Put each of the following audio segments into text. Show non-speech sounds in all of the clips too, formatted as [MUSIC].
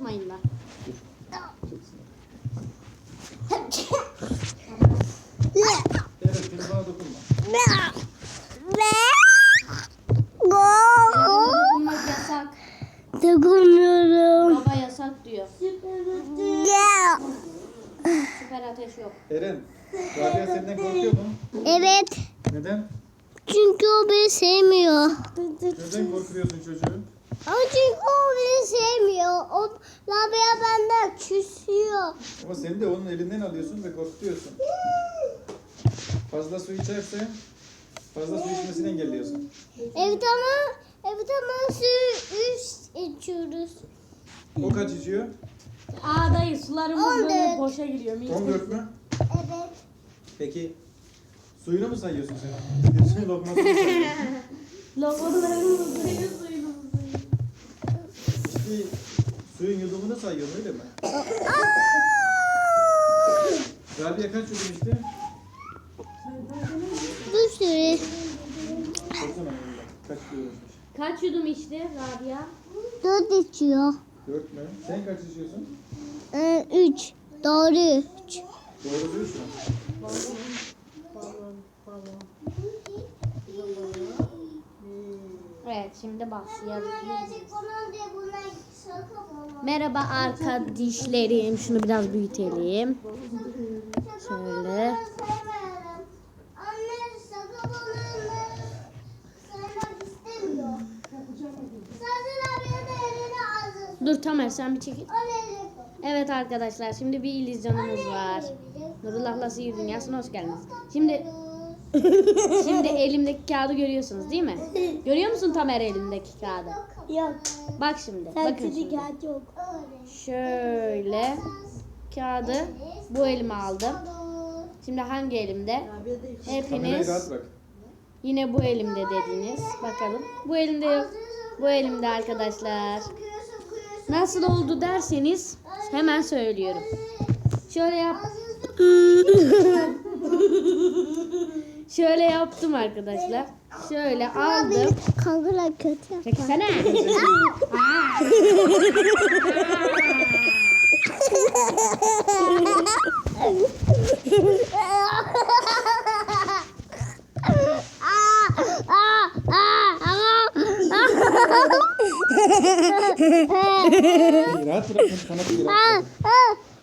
yaklaşmayın da. Evet bana dokunma. Dokunmak yasak. Dokunmuyorum. Baba yasak diyor. Süper ateş yok. Eren, Rabia senden korkuyor mu? Evet. Neden? Çünkü o beni sevmiyor. Neden korkuyorsun çocuğu? Ama çünkü o beni sevmiyor. O Rabia benden küsüyor. Ama sen de onun elinden alıyorsun ve korkutuyorsun. Fazla su içerse fazla su içmesini engelliyorsun. Evet ama evet ama su üst içiyoruz. O kaç içiyor? Aa dayı sularımız böyle boşa gidiyor. 14 mü? Evet. Peki suyunu mu sayıyorsun sen? Diyorsun lokmasını mı sayıyorsun? [LAUGHS] Logolarımız dayı suyun yudumunu sayıyorsun öyle mi? Rabia kaç yudum içti? Bir sürü. Kaç yudum içmiş? Kaç yudum içti Rabia? Dört içiyor. 4 mü? Sen kaç içiyorsun? Ee, üç. Doğru üç. Doğru diyorsun. Evet şimdi başlayalım. Merhaba arkadaşlarım. Şunu biraz büyütelim. Şöyle. Dur Tamer sen bir çekil. Evet arkadaşlar şimdi bir illüzyonumuz var. Nurullah'la Sihir Dünyası'na hoş geldiniz. Şimdi şimdi elimdeki kağıdı görüyorsunuz değil mi? Görüyor musun Tamer elimdeki kağıdı? Yok. Bak şimdi. Bakın şimdi. kağıt yok. Şöyle kağıdı bu elime aldım. Şimdi hangi elimde? Hepiniz yine bu elimde dediniz. Bakalım. Bu elimde yok. Bu elimde arkadaşlar. Nasıl oldu derseniz hemen söylüyorum. Şöyle yap. [LAUGHS] Şöyle yaptım arkadaşlar. Şöyle aldım. Kankalar kötü yapar. Çeksene. rahat bırak. Bir rahat.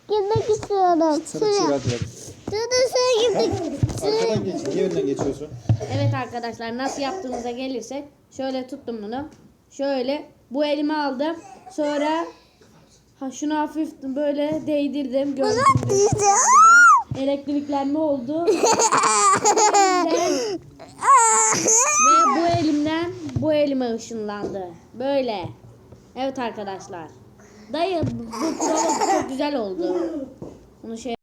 Gitmek istiyorum. Sana rahat bırak. Dur şuraya gitmek. Arkadan geç. Niye önden geçiyorsun? Evet arkadaşlar nasıl yaptığımıza gelirsek şöyle tuttum bunu. Şöyle bu elime aldım. Sonra ha şunu hafif böyle değdirdim. Gördüğünüz gibi elektriklenme oldu. [LAUGHS] Ve bu elimden bu elime ışınlandı. Böyle. Evet arkadaşlar. Dayı bu prova çok güzel oldu. Bunu şey